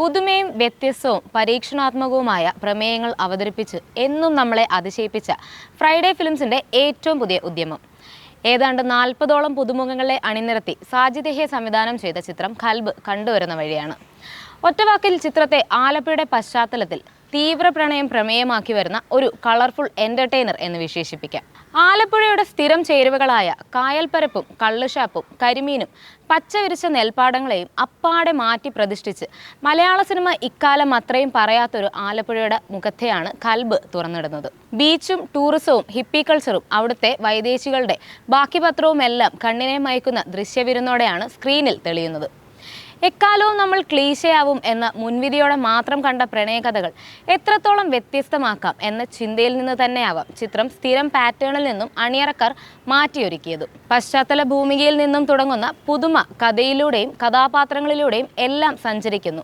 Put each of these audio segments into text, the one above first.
പുതുമയും വ്യത്യസ്തവും പരീക്ഷണാത്മകവുമായ പ്രമേയങ്ങൾ അവതരിപ്പിച്ച് എന്നും നമ്മളെ അതിശയിപ്പിച്ച ഫ്രൈഡേ ഫിലിംസിന്റെ ഏറ്റവും പുതിയ ഉദ്യമം. ഏതാണ്ട് നാൽപ്പതോളം പുതുമുഖങ്ങളെ അണിനിരത്തി സാജിദഹെ സംവിധാനം ചെയ്ത ചിത്രം ഖൽബ് കണ്ടുവരുന്ന വഴിയാണ്. ഒറ്റവാക്കിൽ ചിത്രത്തെ ആലപ്പുഴയുടെ പശ്ചാത്തലത്തിൽ തീവ്ര പ്രണയം പ്രമേയമാക്കി വരുന്ന ഒരു കളർഫുൾ എന്റർടൈനർ എന്ന് വിശേഷിപ്പിക്കാം. ആലപ്പുഴയുടെ സ്ഥിരം ചേരുവകളായ കായൽപ്പരപ്പും കള്ളുഷാപ്പും കരിമീനും പച്ചവിരിച്ച നെൽപ്പാടങ്ങളെയും അപ്പാടെ മാറ്റി പ്രതിഷ്ഠിച്ച് മലയാള സിനിമ ഇക്കാലം അത്രയും പറയാത്തൊരു ആലപ്പുഴയുടെ മുഖത്തെയാണ് കൽബ് തുറന്നിടുന്നത്. ബീച്ചും ടൂറിസവും ഹിപ്പി കൾച്ചറും അവിടുത്തെ വൈദേശികളുടെ ബാക്കി പത്രവും എല്ലാം കണ്ണിനെ മയക്കുന്ന ദൃശ്യവിരുന്നോടെയാണ് സ്ക്രീനിൽ തെളിയുന്നത്. എക്കാലവും നമ്മൾ ക്ലീശയാവും എന്ന മുൻവിധിയോടെ മാത്രം കണ്ട പ്രണയകഥകൾ എത്രത്തോളം വ്യത്യസ്തമാക്കാം എന്ന ചിന്തയിൽ നിന്ന് തന്നെയാവാം ചിത്രം സ്ഥിരം പാറ്റേണിൽ നിന്നും അണിയറക്കാർ മാറ്റിയൊരുക്കിയതും. പശ്ചാത്തല ഭൂമികയിൽ നിന്നും തുടങ്ങുന്ന പുതുമ കഥയിലൂടെയും കഥാപാത്രങ്ങളിലൂടെയും എല്ലാം സഞ്ചരിക്കുന്നു.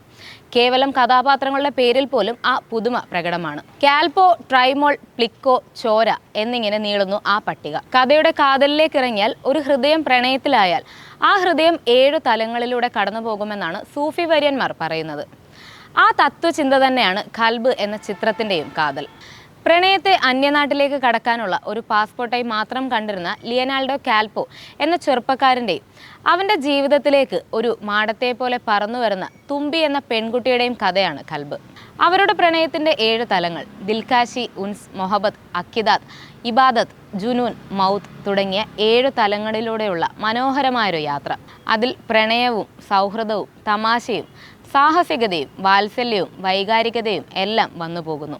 കേവലം കഥാപാത്രങ്ങളുടെ പേരിൽ പോലും ആ പുതുമ പ്രകടമാണ്. കാൽപോ ട്രൈമോൾ പ്ലിക്കോ ചോര എന്നിങ്ങനെ നീളുന്നു ആ പട്ടിക. കഥയുടെ കാതലിലേക്ക് ഇറങ്ങിയാൽ ഒരു ഹൃദയം പ്രണയത്തിലായാൽ ആ ഹൃദയം ഏഴു തലങ്ങളിലൂടെ കടന്നു പോകുമെന്നാണ് സൂഫി വര്യന്മാർ പറയുന്നത്. ആ തത്വചിന്ത തന്നെയാണ് ഖൽബ് എന്ന ചിത്രത്തിന്റെയും കാതൽ. പ്രണയത്തെ അന്യനാട്ടിലേക്ക് കടക്കാനുള്ള ഒരു പാസ്പോർട്ടായി മാത്രം കണ്ടിരുന്ന ലിയനാൾഡോ കാൽപോ എന്ന ചെറുപ്പക്കാരന്റെയും അവന്റെ ജീവിതത്തിലേക്ക് ഒരു മാടത്തെ പോലെ പറന്നു വരുന്ന തുമ്പി എന്ന പെൺകുട്ടിയുടെയും കഥയാണ് കൽബ്. അവരുടെ പ്രണയത്തിന്റെ ഏഴ് തലങ്ങൾ ദിൽകാശി ഉൻസ് മൊഹബത്ത് അക്കിദാത്ത് ഇബാദത്ത് ജുനൂൻ മൗത്ത് തുടങ്ങിയ ഏഴ് തലങ്ങളിലൂടെയുള്ള മനോഹരമായൊരു യാത്ര. അതിൽ പ്രണയവും സൗഹൃദവും തമാശയും സാഹസികതയും വാത്സല്യവും വൈകാരികതയും എല്ലാം വന്നു പോകുന്നു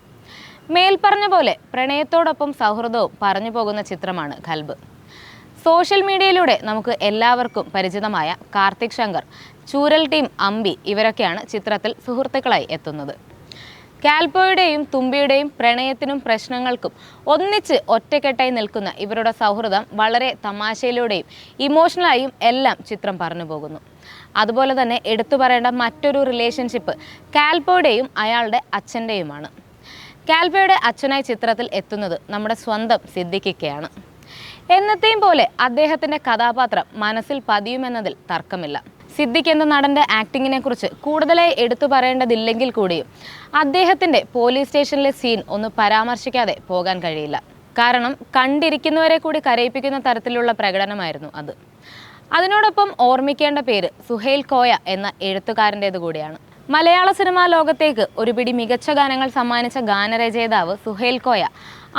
മേൽപ്പറഞ്ഞ പോലെ പ്രണയത്തോടൊപ്പം സൗഹൃദവും പറഞ്ഞു പോകുന്ന ചിത്രമാണ് ഖൽബ് സോഷ്യൽ മീഡിയയിലൂടെ നമുക്ക് എല്ലാവർക്കും പരിചിതമായ കാർത്തിക് ശങ്കർ ചൂരൽ ടീം അമ്പി ഇവരൊക്കെയാണ് ചിത്രത്തിൽ സുഹൃത്തുക്കളായി എത്തുന്നത്. കാൽപോയുടെയും തുമ്പിയുടെയും പ്രണയത്തിനും പ്രശ്നങ്ങൾക്കും ഒന്നിച്ച് ഒറ്റക്കെട്ടായി നിൽക്കുന്ന ഇവരുടെ സൗഹൃദം വളരെ തമാശയിലൂടെയും ഇമോഷണലായും എല്ലാം ചിത്രം പറഞ്ഞു പോകുന്നു. അതുപോലെ തന്നെ എടുത്തു പറയേണ്ട മറ്റൊരു റിലേഷൻഷിപ്പ് കാൽപോയുടെയും അയാളുടെ അച്ഛന്റെയുമാണ്. കാൽപോയുടെ അച്ഛനായി ചിത്രത്തിൽ എത്തുന്നത് നമ്മുടെ സ്വന്തം സിദ്ദിഖിക്കയാണ്. എന്നത്തെയും പോലെ അദ്ദേഹത്തിന്റെ കഥാപാത്രം മനസ്സിൽ പതിയുമെന്നതിൽ തർക്കമില്ല. സിദ്ദിഖ് എന്ന നടന്റെ ആക്ടിങ്ങിനെ കുറിച്ച് കൂടുതലായി എടുത്തു പറയേണ്ടതില്ലെങ്കിൽ കൂടിയും അദ്ദേഹത്തിന്റെ പോലീസ് സ്റ്റേഷനിലെ സീൻ ഒന്ന് പരാമർശിക്കാതെ പോകാൻ കഴിയില്ല. കാരണം കണ്ടിരിക്കുന്നവരെ കൂടി കരയിപ്പിക്കുന്ന തരത്തിലുള്ള പ്രകടനമായിരുന്നു അത്. അതിനോടൊപ്പം ഓർമ്മിക്കേണ്ട പേര് സുഹേൽ കോയ എന്ന എഴുത്തുകാരന്റേത് കൂടിയാണ്. മലയാള സിനിമാ ലോകത്തേക്ക് ഒരു പിടി മികച്ച ഗാനങ്ങൾ സമ്മാനിച്ച ഗാനരചയിതാവ് സുഹേൽ കോയ.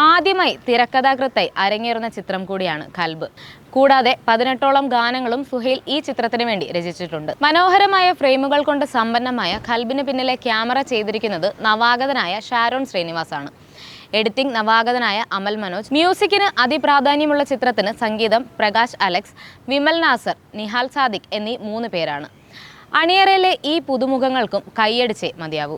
ആദ്യമായി തിരക്കഥാകൃത്തായി അരങ്ങേറുന്ന ചിത്രം കൂടിയാണ് കൽബ്. കൂടാതെ പതിനെട്ടോളം ഗാനങ്ങളും സുഹേൽ ഈ ചിത്രത്തിന് വേണ്ടി രചിച്ചിട്ടുണ്ട്. മനോഹരമായ ഫ്രെയിമുകൾ കൊണ്ട് സമ്പന്നമായ കൽബിന് പിന്നിലെ ക്യാമറ ചെയ്തിരിക്കുന്നത് നവാഗതനായ ഷാരോൺ ശ്രീനിവാസാണ്. എഡിറ്റിംഗ് നവാഗതനായ അമൽ മനോജ്. മ്യൂസിക്കിന് അതിപ്രാധാന്യമുള്ള ചിത്രത്തിന് സംഗീതം പ്രകാശ് അലക്സ് വിമൽ നാസർ നിഹാൽ സാദിഖ് എന്നീ മൂന്ന് പേരാണ്. അണിയറയിലെ ഈ പുതുമുഖങ്ങൾക്കും കൈയടിച്ചേ മതിയാവൂ